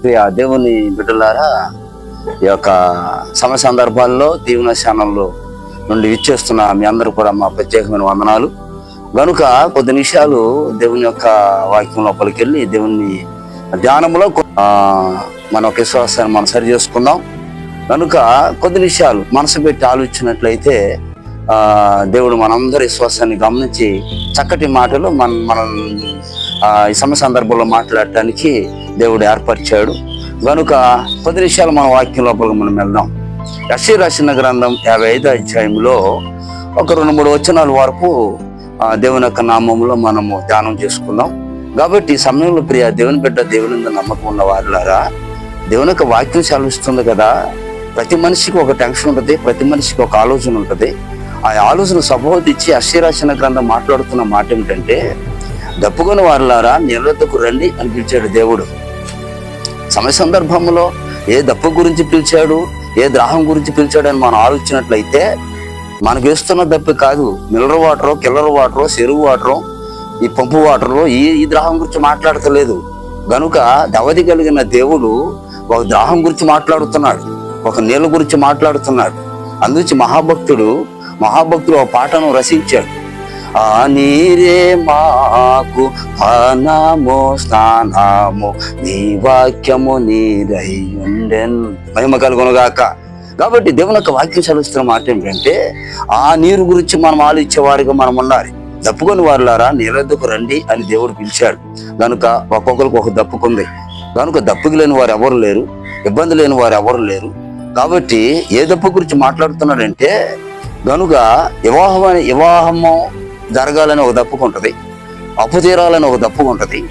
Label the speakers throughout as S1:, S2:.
S1: ప్రియ దేవుని బిడ్డలారా ఈ యొక్క సమ సందర్భాల్లో దీవెన ఛానల్లో నుండి ఇచ్చేస్తున్న మీ అందరూ కూడా మా ప్రత్యేకమైన వందనాలు. గనుక కొద్ది నిమిషాలు దేవుని యొక్క వాక్యం లోపలికి వెళ్ళి దేవుని ధ్యానంలో మన యొక్క విశ్వాసాన్ని మనం సరి చేసుకుందాం. కనుక కొద్ది నిమిషాలు మనసు పెట్టి ఆలోచించినట్లయితే దేవుడు మనందరి విశ్వాసాన్ని గమనించి చక్కటి మాటలు మన మనం ఈ సమయ సందర్భంలో మాట్లాడటానికి దేవుడు ఏర్పరిచాడు. కనుక కొద్ది నిమిషాలు మన వాక్యం లోపలికి మనం వెళ్దాం. యశీ రాసిన గ్రంథం యాభై ఐదు అధ్యాయంలో ఒక రెండు మూడు వచనాల వరకు దేవుని యొక్క నామంలో మనము ధ్యానం చేసుకుందాం. కాబట్టి ఈ సమయంలో ప్రియ దేవుని బిడ్డ దేవుని మీద నమ్మకం ఉన్న వారులారా దేవుని యొక్క వాక్యం సెలవిస్తుంది కదా. ప్రతి మనిషికి ఒక టెన్షన్ ఉంటుంది ప్రతి మనిషికి ఒక ఆలోచన ఉంటుంది. ఆ ఆలోచన సబోధించి అశ్వరాశన గ్రంథం మాట్లాడుతున్న మాట ఏమిటంటే దప్పుకొని వారులారా నిలదకు రండి అని పిలిచాడు దేవుడు. సమయ సందర్భంలో ఏ దప్పు గురించి పిలిచాడు ఏ ద్రాహం గురించి పిలిచాడు అని మనం ఆలోచించినట్లయితే మనకు వేస్తున్న దప్పి కాదు. మిల్లర్ వాటర్ కిల్లర్ వాటర్ చెరువు వాటర్ ఈ పంపు వాటర్ ఈ ఈ ద్రాహం గురించి మాట్లాడతలేదు. గనుక దవది కలిగిన దేవుడు ఒక ద్రాహం గురించి మాట్లాడుతున్నాడు ఒక నీళ్ళ గురించి మాట్లాడుతున్నాడు. అందుచి మహాభక్తుడు మహాభక్తుడు ఒక పాటను రచించాడు. ఆ నీరే మాకు పానము స్నానము నీ వాక్యము నీరై ఉండెన్ మహిమ కలుగునుగాక కాబట్టి దేవుని యొక్క వాక్యం చదువుతున్న మాట ఏంటంటే ఆ నీరు గురించి మనం ఆలోచించేవారిగా మనం ఉండాలి. దప్పుకొని వారులారా నీరెద్దుకు రండి అని దేవుడు పిలిచాడు. కనుక ఒక్కొక్కరికి ఒక దప్పుకుంది. కనుక దప్పుకి లేని వారు ఎవరు లేరు? ఇబ్బంది లేని వారు ఎవరు లేరు? కాబట్టి ఏ దప్పు గురించి మాట్లాడుతున్నాడంటే కనుక వివాహం వివాహము జరగాలని ఒక దప్పుకు ఉంటుంది. అప్పు తీరాలని ఒక దప్పుకు ఉంటుంది.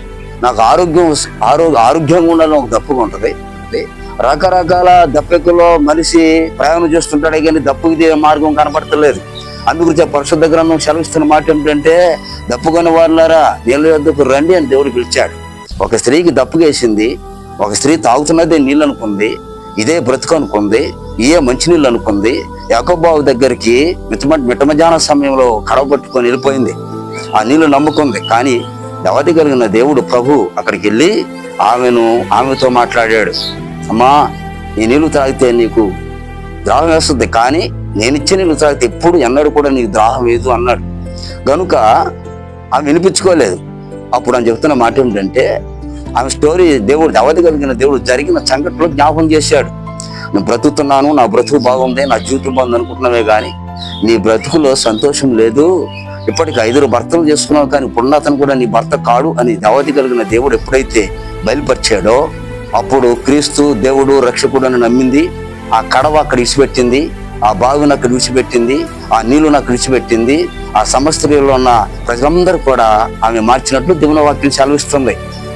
S1: నాకు ఆరోగ్యం ఆరోగ్య ఆరోగ్యంగా ఉండాలని ఒక దప్పుకు ఉంటుంది. రకరకాల దప్పికలో మనిషి ప్రయాణం చేస్తుంటాడే కానీ దప్పుకి దిగే మార్గం కనపడతలేదు. అందుగురించి పరిశుద్ధ గ్రంథం సెలవిస్తున్న మాట ఏమిటంటే దప్పుకొని వాళ్ళారా నీళ్ళ యొద్దకు రండి అని దేవుడు పిలిచాడు. ఒక స్త్రీకి దప్పుకేసింది ఒక స్త్రీ తాగుతున్నదే నీళ్ళు అనుకుంది ఇదే బ్రతుకు అనుకుంది ఇయే మంచినీళ్ళు అనుకుంది? యాకోబాబు దగ్గరికి మితమ మిటమజాన సమయంలో కడవ పట్టుకొని వెళ్ళిపోయింది. ఆ నీళ్ళు నమ్ముకుంది. కానీ దవతి కలిగిన దేవుడు ప్రభు అక్కడికి వెళ్ళి ఆమెను ఆమెతో మాట్లాడాడు. అమ్మా ఈ నీళ్ళు తాగితే నీకు ద్రాహం వేస్తుంది. కానీ నేను ఇచ్చే నీళ్ళు తాగితే ఎప్పుడు ఎన్నడూ కూడా నీకు ద్రాహం వేదు అన్నాడు. గనుక ఆమె వినిపించుకోలేదు. అప్పుడు అని చెప్తున్న మాట ఏమిటంటే ఆమె స్టోరీ దేవుడు దవతి కలిగిన దేవుడు జరిగిన సంఘటనలో జ్ఞాపకం చేశాడు. నేను బ్రతుకుతున్నాను నా బ్రతుకు బాగుంది నా జీవితం బాగుంది అనుకుంటున్నావే కానీ నీ బ్రతుకులో సంతోషం లేదు. ఇప్పటికి ఐదుగురు భర్తలు చేసుకున్నావు కానీ ఇప్పుడు అతను కూడా నీ భర్త కాడు అని దేవతి కలిగిన దేవుడు ఎప్పుడైతే బయలుపరిచాడో అప్పుడు క్రీస్తు దేవుడు రక్షకుడు అని నమ్మింది. ఆ కడవ అక్కడ ఇసిపెట్టింది ఆ బావిని అక్కడ విడిచిపెట్టింది ఆ నీళ్ళు నాకు విడిచిపెట్టింది ఆ సమస్త ఉన్న ప్రజలందరూ కూడా ఆమె మార్చినట్లు దేవుని వాక్యం సెలవిస్తుంది.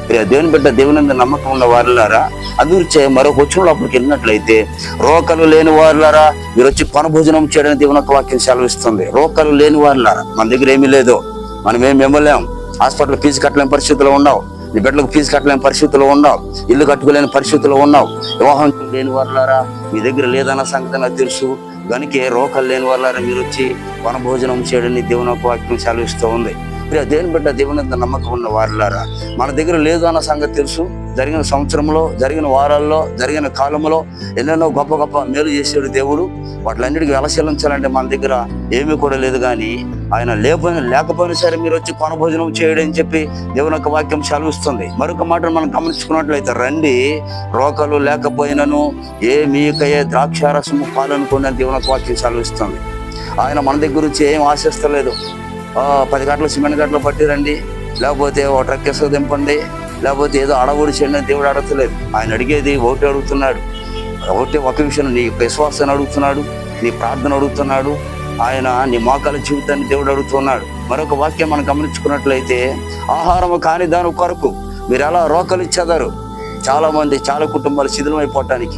S1: దేవుని బిడ్డ దేవుని నమ్మకం ఉన్న వారులారా అభివృద్ధి మరొక వచ్చిన లోపలికి వెళ్ళినట్లయితే రోకలు లేని వారులారా మీరు వచ్చి కొనభోజనం చేయడానికి దేవుని యొక్క వాక్యం సెలవిస్తుంది. రోకలు లేని వారులారా మన దగ్గర ఏమీ లేదు. మనం ఏం ఇవ్వలేం హాస్పిటల్ ఫీజు కట్టలేని పరిస్థితుల్లో ఉన్నావు. నీ బిడ్డలకు ఫీజు కట్టలేని పరిస్థితుల్లో ఉన్నావు. ఇల్లు కట్టుకోలేని పరిస్థితుల్లో ఉన్నావు. వివాహం లేని వారులారా మీ దగ్గర లేదన్న సంగతి నాకు తెలుసు. కనుక రోకలు లేని వారులారా మీరు వచ్చి వనభోజనం చేయడని దేవుని యొక్క వాక్యం సెలవిస్తూ ఉంది. ప్రియ దేవుని బిడ్డ దేవుని మీద నమ్మకం ఉన్న వారులారా మన దగ్గర లేదు అన్న సంగతి తెలుసు. జరిగిన సంవత్సరంలో జరిగిన వారాల్లో జరిగిన కాలంలో ఎన్నెన్నో గొప్ప గొప్ప మేలు చేసాడు దేవుడు. వాటిలన్నిటికీ వెలశీలించాలంటే మన దగ్గర ఏమీ కూడా లేదు కానీ ఆయన లేకపోయినా లేకపోయినా సరే మీరు వచ్చి కొనభోజనం చేయడం అని చెప్పి దేవుని యొక్క వాక్యం సెలవిస్తుంది. మరొక మాట మనం గమనించుకున్నట్లయితే రండి రోకలు లేకపోయినను ఏ మీకయే ద్రాక్షారసము పాలనుకున్న దేవుని యొక్క వాక్యం సెలవిస్తుంది. ఆయన మన దగ్గర నుంచి ఏం ఆశిస్తలేదు. పది గంటలు సిమెంట్ గంటలు పట్టిరండి లేకపోతే ఒక ట్రక్ ఇసుక దింపండి. లేకపోతే ఏదో అడవుడు చేయండి దేవుడు అడగలేదు ఆయన అడిగేది ఒకటి అడుగుతున్నాడు. ఒకటి ఒక విషయం నీ విశ్వాసాన్ని అడుగుతున్నాడు నీ ప్రార్థన అడుగుతున్నాడు ఆయన నీ మోకాల జీవితాన్ని దేవుడు అడుగుతున్నాడు. మరొక వాక్యం మనం గమనించుకున్నట్లయితే ఆహారము కాని దాని కొరకు మీరు ఎలా రోకలు ఇచ్చేదారు? చాలా మంది చాలా కుటుంబాలు శిథిలమైపోవటానికి.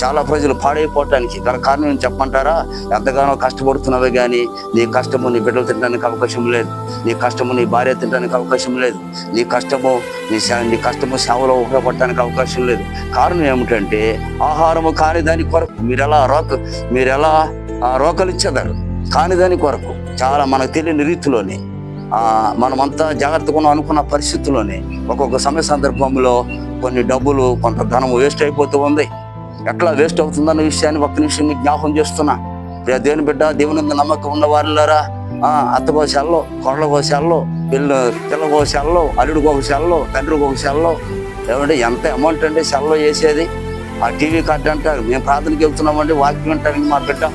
S1: చాలా ప్రజలు పాడైపోవటానికి గల కారణం ఏం చెప్పమంటారా? ఎంతగానో కష్టపడుతున్నవి కానీ నీ కష్టము నీ బిడ్డలు తినడానికి అవకాశం లేదు. నీ కష్టము నీ భార్య తినడానికి అవకాశం లేదు. నీ కష్టము నీ నీ కష్టము సేవలో ఉపయోగపడటానికి అవకాశం లేదు. కారణం ఏమిటంటే ఆహారము కాని దాని కొరకు మీరు ఎలా రోక మీరు ఎలా ఆ, రోకలు ఇచ్చేదారు కాని దాని కొరకు. చాలా మనకు తెలియని రీతిలోనే మనమంతా జాగ్రత్తగా ఉన్నాం అనుకున్న పరిస్థితుల్లోనే ఒక్కొక్క సమయ సందర్భంలో కొన్ని డబ్బులు కొంత ధనం వేస్ట్ అయిపోతూ ఉంది. ఎట్లా వేస్ట్ అవుతుందన్న విషయాన్ని ఒక్క నిమిషం మీకు జ్ఞాపకం చేస్తున్నా. ప్రియ దేవుని బిడ్డ దేవుని మీద నమ్మకం ఉన్న వారిలారా ఆ అత్త కోశాల్లో కోశాల్లో పిల్ల పిల్ల కోశాల్లో అల్లుడు ఒక తండ్రి ఒక ఏమంటే ఎంత అమౌంట్ అండి సెల్లో వేసేది ఆ టీవీ కార్డు అంటారు. మేము ప్రార్థనకి వెళ్తున్నామండి వాకింగ్ వినటానికి మా బిడ్డ.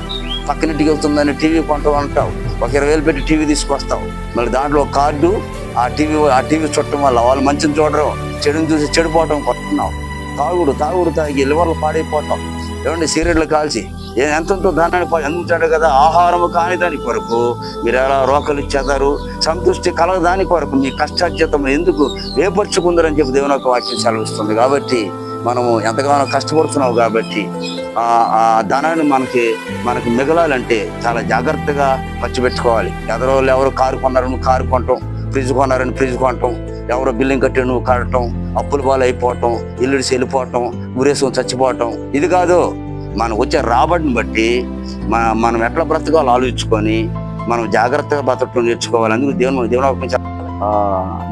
S1: పక్కనింటికి వెళ్తుందని టీవీ కొంటాం అంటావు. ఒక ఇరవై వేలు పెట్టి టీవీ తీసుకొస్తావు. మళ్ళీ దాంట్లో ఒక కార్డు ఆ టీవీ ఆ టీవీ చూడటం వల్ల వాళ్ళు మంచిని చూడరు. చెడుని చూసి చెడిపోవడం కొట్టున్నావు తాగుడు తాగుడు తాగి లివర్లు పాడైపోతాం. ఏమండి సీరియడ్లు కాల్చి? ఏ- ధనాన్ని అందించాడు కదా? ఆహారము కాని దాని కొరకు మీరు ఎలా రోకలు ఇచ్చేదారు సంతృష్టి కలగ దాని కొరకు మీ కష్టార్జితం ఎందుకు వేపరుచుకుందరని చెప్పి దేవుని యొక్క వాక్యం సెలవిస్తుంది. కాబట్టి మనము ఎంతగానో కష్టపడుతున్నావు కాబట్టి ఆ ధనాన్ని మనకి మనకు మిగలాలంటే చాలా జాగ్రత్తగా ఖర్చు పెట్టుకోవాలి. ఎదరోళ్ళు ఎవరు కారు కొన్నారని కారు కొనటం ఫ్రిడ్జ్ కొన్నారని ఫ్రిడ్జ్ కొనటం ఎవరో బిల్డింగ్ కట్టే నువ్వు కట్టడం అప్పుల పాలైపోవటం ఇల్లుడి చెల్లిపోవటం వెళ్ళిపోవటం చచ్చిపోవటం. ఇది కాదు మనం వచ్చే రాబడిని బట్టి మన మనం ఎట్లా బ్రతకాలో ఆలోచించుకొని మనం జాగ్రత్తగా బ్రతకటం నేర్చుకోవాలి. అందుకు దేవుని దేవుని ఒప్పించాలి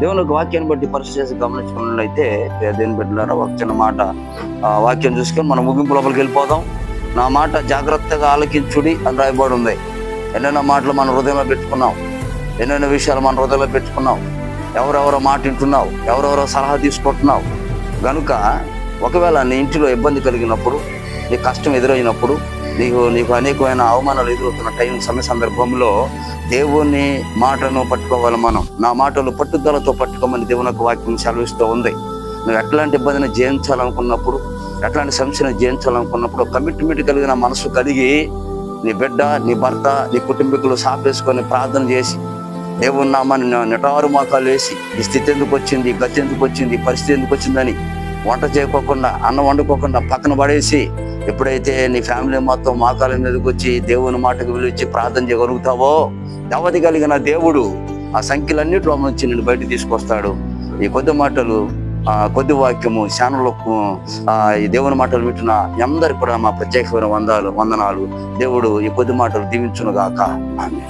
S1: దేవుని యొక్క వాక్యాన్ని బట్టి పరిస్థితి చేసి గమనించుకున్నట్లయితే దేవుని బిడ్డలారా ఒక చిన్న మాట. వాక్యం చూసుకొని మనం ముగింపు లోపలికి వెళ్ళిపోదాం. నా మాట జాగ్రత్తగా ఆలకించుడి అని రాయబడి ఉంది. ఎన్నెన్నో మాటలు మన హృదయంలో పెట్టుకున్నాం. ఎన్నెన్నో విషయాలు మన హృదయంలో పెట్టుకున్నాం. ఎవరెవరో మాట వింటున్నావు ఎవరెవరో సలహా తీసుకుంటున్నావు. గనుక ఒకవేళ నీ ఇంటిలో ఇబ్బంది కలిగినప్పుడు నీ కష్టం ఎదురైనప్పుడు నీకు నీకు అనేకమైన అవమానాలు ఎదురవుతున్న టైం సమయ సందర్భంలో దేవుని మాటను పట్టుకోవాలి మనం. నా మాటలు పట్టుదలతో పట్టుకోమని దేవుని యొక్క వాక్యం సెలవిస్తూ ఉంది. నువ్వు ఎట్లాంటి ఇబ్బందిని జయించాలనుకున్నప్పుడు ఎట్లాంటి సమస్యను జయించాలనుకున్నప్పుడు కమిట్మెంట్ కలిగిన మనసు కలిగి నీ బిడ్డ నీ భర్త నీ కుటుంబీకులు సాపేసుకొని ప్రార్థన చేసి దేవుని నిటారు మోకాలు వేసి ఈ స్థితి ఎందుకు వచ్చింది గతి ఎందుకు వచ్చింది పరిస్థితి ఎందుకు వచ్చిందని వంట చేయకోకుండా అన్నం వండుకోకుండా పక్కన పడేసి ఎప్పుడైతే నీ ఫ్యామిలీ మొత్తం మోకాల మీదకి వచ్చి దేవుని మాటకు విలువచ్చి ప్రార్థన చేయగలుగుతావో దవతి కలిగిన దేవుడు ఆ సంఖ్యలన్నిటిలో నుంచి నేను బయట తీసుకొస్తాడు. ఈ కొద్ది మాటలు ఆ కొద్ది వాక్యము శానంలో ఈ దేవుని మాటలు వింటున్న అందరికి కూడా మా ప్రత్యేకమైన వందాలు వందనాలు. దేవుడు ఈ కొద్ది మాటలు దీవించునుగాక. ఆమె